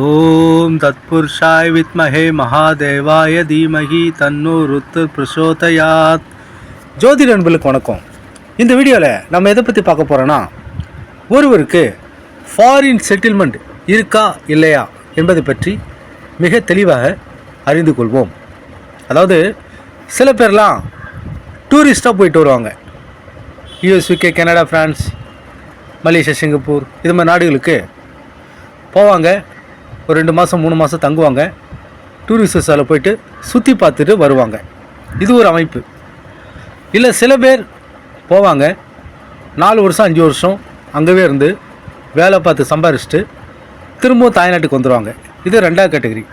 ஓம் தத்புருஷாய் வித்மஹே மகாதேவாய தீமகி தன்னூர் ருத்து பிரசோதயாத் ஜோதிட நண்பர்களுக்கு வணக்கம். இந்த வீடியோவில் நம்ம எதை பற்றி பார்க்க போகிறோன்னா ஒருவருக்கு ஃபாரின் செட்டில்மெண்ட் இருக்கா இல்லையா என்பதை பற்றி மிக தெளிவாக அறிந்து கொள்வோம். அதாவது சில பேர்லாம் டூரிஸ்ட்டாக போயிட்டு வருவாங்க. US UK Canada France Malaysia Singapore இது மாதிரி நாடுகளுக்கு போவாங்க. ஒரு ரெண்டு மாதம் மூணு மாதம் தங்குவாங்க. டூரிஸ்ட் விசாவில் போயிட்டு சுற்றி பார்த்துட்டு வருவாங்க. இது ஒரு அமைப்பு. இல்லை சில பேர் போவாங்க. நாலு வருஷம் அஞ்சு வருஷம் அங்கேவே இருந்து வேலை பார்த்து சம்பாரிச்சிட்டு திரும்பவும் தாய்நாட்டுக்கு வந்துடுவாங்க இது ரெண்டாவது கேட்டகரி.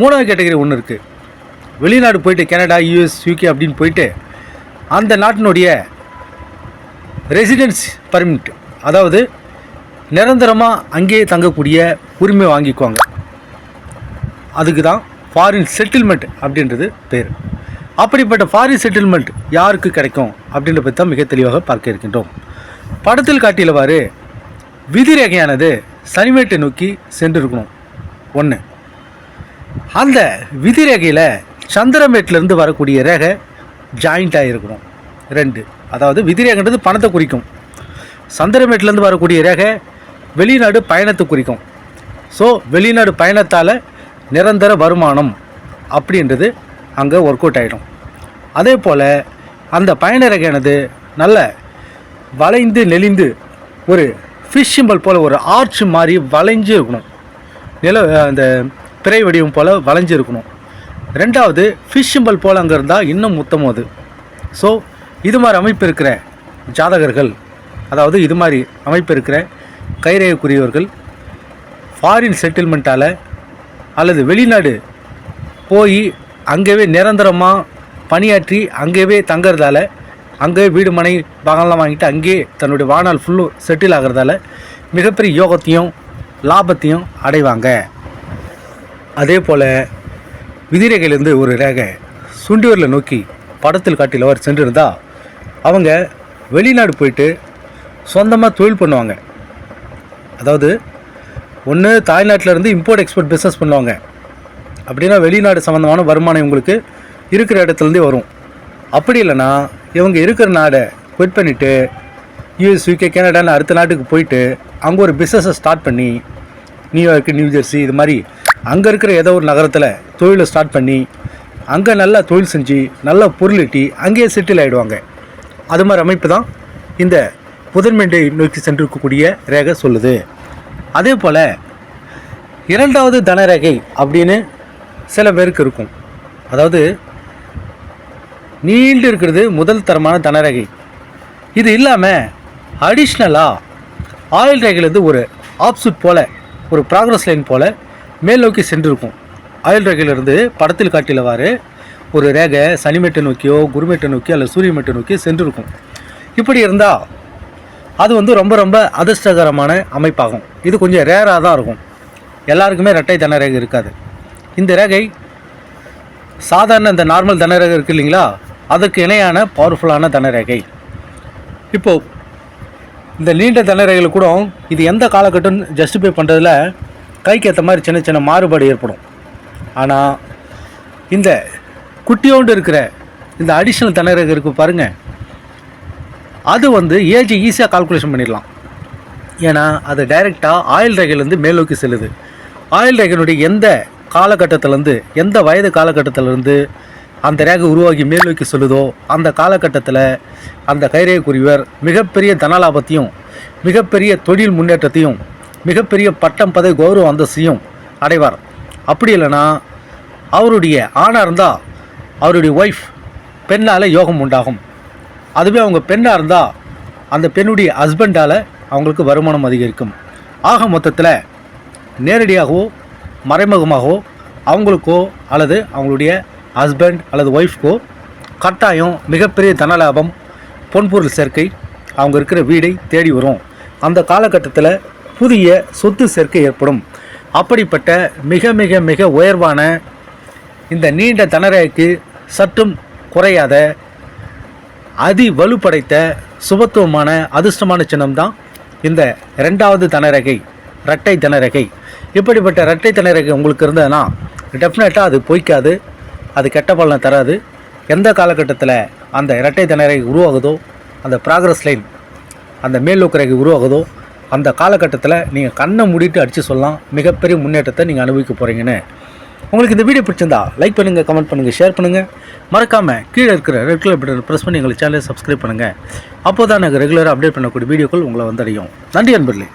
மூணாவது கேட்டகரி ஒன்று இருக்குது வெளிநாடு போயிட்டு கனடா யூஎஸ் யூகே அப்படின்னு போயிட்டு அந்த நாட்டினுடைய ரெசிடென்ஸ் பர்மிட் அதாவது நிரந்தரமாக அங்கேயே தங்கக்கூடிய உரிமை வாங்கிக்குவாங்க. அதுக்கு தான் ஃபாரின் செட்டில்மெண்ட் அப்படின்றது பேர். அப்படிப்பட்ட ஃபாரின் செட்டில்மெண்ட் யாருக்கு கிடைக்கும் அப்படின்றத பற்றி தான் மிக தெளிவாக பார்க்க இருக்கின்றோம். படத்தில் காட்டியவாறு விதிரேகையானது சனிமேட்டை நோக்கி சென்றிருக்கணும். ஒன்று அந்த விதிரேகையில் சந்திரமேட்டிலேருந்து வரக்கூடிய ரேகை ஜாயிண்ட்டாக இருக்கணும். ரெண்டு. அதாவது விதிரேகைன்றது பணத்தை குறிக்கும். சந்திரமேட்டிலேருந்து வரக்கூடிய ரேகை வெளிநாடு பயணத்தை குறிக்கும். ஸோ வெளிநாடு பயணத்தால் நிரந்தர வருமானம் அப்படின்றது அங்கே ஒர்க் அவுட் ஆகிடும் அதே போல் அந்த பயண நல்ல வளைந்து நெளிந்து ஒரு ஃபிஷ் சிம்பல் போல் ஒரு ஆர்ச் மாதிரி வளைஞ்சு இருக்கணும் நில அந்த பிறை வடிவம் போல் வளைஞ்சு இருக்கணும் ரெண்டாவது ஃபிஷ் சிம்பல் போல் அங்கே இருந்தால் இன்னும் முத்தமும் அது. ஸோ இது மாதிரி அமைப்பு இருக்கிற ஜாதகர்கள் அதாவது இது மாதிரி அமைப்பு இருக்கிற கைரேகக்குரியவர்கள் ஃபாரின் செட்டில்மெண்ட்டால் அல்லது வெளிநாடு போய் அங்கேவே நிரந்தரமாக பணியாற்றி அங்கேவே தங்கிறதால அங்கே வீடு மனை பாகம்லாம் வாங்கிட்டு அங்கேயே தன்னுடைய வாழ்நாள் ஃபுல்லும் செட்டில் ஆகிறதால மிகப்பெரிய யோகத்தையும் லாபத்தையும் அடைவாங்க. அதே போல் விதிரேகையிலேருந்து ஒரு ரேகை சுண்டியூரில் நோக்கி படத்தில் காட்டில் அவர் சென்றிருந்தால் அவங்க வெளிநாடு போயிட்டு சொந்தமாக தொழில் பண்ணுவாங்க. அதாவது ஒன்று தாய்நாட்டிலேருந்து இம்போர்ட் எக்ஸ்போர்ட் பிஸ்னஸ் பண்ணுவாங்க. அப்படின்னா வெளிநாடு சம்மந்தமான வருமானம் இவங்களுக்கு இருக்கிற இடத்துலேருந்தே வரும். அப்படி இல்லைன்னா இவங்க இருக்கிற நாடை குவிட் பண்ணிவிட்டு யூஎஸ் யூகே கனடான்னு அடுத்த நாட்டுக்கு போயிட்டு அங்கே ஒரு பிஸ்னஸை ஸ்டார்ட் பண்ணி நியூயார்க்கு நியூஜெர்சி இது மாதிரி அங்கே இருக்கிற ஏதோ ஒரு நகரத்தில் தொழிலை ஸ்டார்ட் பண்ணி அங்கே நல்லா தொழில் செஞ்சு நல்லா பொருளிட்டி அங்கேயே செட்டில் ஆகிடுவாங்க அது மாதிரி அமைப்பு தான் இந்த புதன்மெண்டை நோக்கி சென்றிருக்கக்கூடிய ரேகை சொல்லுது. அதே போல் இரண்டாவது தனரேகை அப்படின்னு சில பேருக்கு இருக்கும். அதாவது நீண்டு இருக்கிறது முதல் தரமான தனரேகை. இது இல்லாமல் அடிஷ்னலாக ஆயில் ரேகையிலேருந்து ஒரு ஆப்சூட் போல் ஒரு ப்ராக்ரஸ் லைன் போல் மேல் நோக்கி சென்றிருக்கும். ஆயில் ரேகையிலிருந்து படத்தில் காட்டிலவாறு ஒரு ரேகை சனிமேட்டை நோக்கியோ குருமேட்டை நோக்கியோ அல்லது சூரியமேட்டை நோக்கியோ சென்றிருக்கும். இப்படி இருந்தால் அது வந்து ரொம்ப ரொம்ப அதிர்ஷ்டகரமான அமைப்பாகும். இது கொஞ்சம் ரேராக தான் இருக்கும். எல்லாருக்குமே ரெட்டை தன ரேகை இருக்காது. இந்த ரேகை சாதாரண இந்த நார்மல் தனரேகை இருக்கு இல்லைங்களா? அதுக்கு இணையான பவர்ஃபுல்லான தனரேகை. இப்போது இந்த நீண்ட தனரேகையில் கூட இது எந்த காலகட்டம் ஜஸ்டிஃபை பண்ணுறதுல கைக்கு ஏற்ற மாதிரி சின்ன சின்ன மாறுபாடு ஏற்படும். ஆனால் இந்த குட்டியோண்டு இருக்கிற இந்த அடிஷ்னல் தனரேகை இருக்குது பாருங்கள் அது வந்து ஏஜ் ஈஸியாக கால்குலேஷன் பண்ணிடலாம். ஏன்னா அது டைரெக்டாக ஆயில் ரேகையிலேருந்து மேல்நோக்கி செல்லுது. ஆயில் ரேகையினுடைய எந்த காலகட்டத்திலேருந்து எந்த வயது காலகட்டத்திலேருந்து அந்த ரேகை உருவாகி மேல்நோக்கி செல்லுதோ அந்த காலகட்டத்தில் அந்த கைரேகைக்குரியவர் மிகப்பெரிய தனலாபத்தையும் மிகப்பெரிய தொழில் முன்னேற்றத்தையும் மிகப்பெரிய பட்டம் பதவி கௌரவ அந்தஸ்தையும் அடைவார். அப்படி இல்லைன்னா அவருடைய ஆணாக இருந்தால் அவருடைய ஒய்ஃப் பெண்ணால் யோகம் உண்டாகும். அதுவே அவங்க பெண்ணாக இருந்தால் அந்த பெண்ணுடைய ஹஸ்பண்டால் அவங்களுக்கு வருமானம் அதிகரிக்கும். ஆக மொத்தத்தில் நேரடியாகவோ மறைமுகமாகவோ அவங்களுக்கோ அல்லது அவங்களுடைய ஹஸ்பண்ட் அல்லது ஒய்ஃப்க்கோ கட்டாயம் மிகப்பெரிய தனலாபம் பொன்பொருள் சேர்க்கை அவங்க இருக்கிற வீடை தேடி வரும். அந்த காலகட்டத்தில் புதிய சொத்து சேர்க்கை ஏற்படும். அப்படிப்பட்ட மிக மிக மிக உயர்வான இந்த நீண்ட தனரேக்கு சற்றும் குறையாத அதி வலுப்படைத்த சுபத்துவமான அதிர்ஷ்டமான சின்னம் தான் இந்த ரெண்டாவது தனரகை இரட்டை தனரகை. இப்படிப்பட்ட இரட்டை தனரகை உங்களுக்கு இருந்ததுன்னா டெஃபினட்டாக அது பொய்க்காது அது கெட்ட பலனை தராது. எந்த காலகட்டத்தில் அந்த இரட்டை தனரகை உருவாகுதோ அந்த ப்ராக்ரஸ் லைன் அந்த மேல் ரேகை உருவாகுதோ அந்த காலகட்டத்தில் நீங்கள் கண்ணை மூடிட்டு அடித்து சொல்லலாம். மிகப்பெரிய முன்னேற்றத்தை நீங்கள் அனுபவிக்க போகிறீங்கன்னு உங்களுக்கு இந்த வீடியோ பிடிச்சிருந்தா லைக் பண்ணுங்கள் கமெண்ட் பண்ணுங்கள் ஷேர் பண்ணுங்கள் மறக்காமல் கீழே இருக்கிற ரெட் கலர் பட்டன் ப்ரெஸ் பண்ணி எங்கள் சேனலை சப்ஸ்கிரைப் பண்ணுங்கள் அப்போ தான் நாங்கள் ரெகுலராக அப்டேட் பண்ணக்கூடிய வீடியோக்கள் உங்களை வந்தடையும். நன்றி அன்பர்களே.